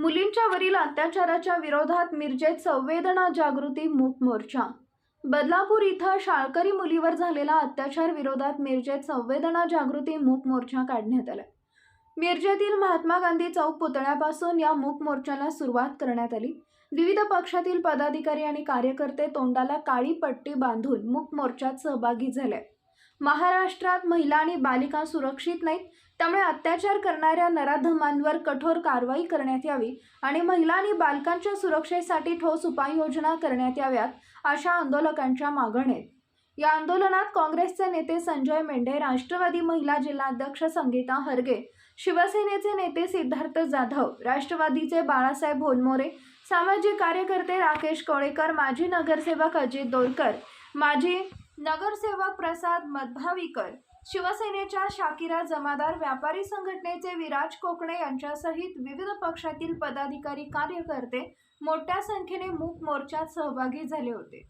मुलींच्या वरील अत्याचाराच्या विरोधात मिरजेत संवेदना जागृती मूक मोर्चा. बदलापूर इथं शाळकरी मुलीवर झालेला अत्याचार विरोधात मिरजेत संवेदना जागृती मूक मोर्चा काढण्यात आला. मिरजेतील महात्मा गांधी चौक पुतळ्यापासून या मूक मोर्चाला सुरुवात करण्यात आली. विविध पक्षातील पदाधिकारी आणि कार्यकर्ते तोंडाला काळी पट्टी बांधून मूक मोर्चात सहभागी झाले. महाराष्ट्रात महिला आणि बालिका सुरक्षित नाहीत. त्यामुळे अत्याचार करणाऱ्या नराधमांवर कठोर कारवाई करण्यात यावी आणि महिला आणि बालकांच्या सुरक्षेसाठी ठोस उपाययोजना करण्यात याव्यात अशा आंदोलकांच्या मागण्या. आहेत या आंदोलनात काँग्रेसचे नेते संजय मेंढे राष्ट्रवादी महिला जिल्हाध्यक्ष संगीता हरगे शिवसेनेचे नेते सिद्धार्थ जाधव राष्ट्रवादीचे बाळासाहेब होलमोरे सामाजिक कार्यकर्ते राकेश कोळेकर माजी नगरसेवक अजित दोलकर माजी नगरसेवक प्रसाद मधभावीकर शिवसेनेच्या शाकिरा जमादार व्यापारी संघटनेचे विराज कोकणे यांच्यासहित विविध पक्षातील पदाधिकारी कार्यकर्ते मोठ्या संख्येने मूक मोर्चात सहभागी झाले होते.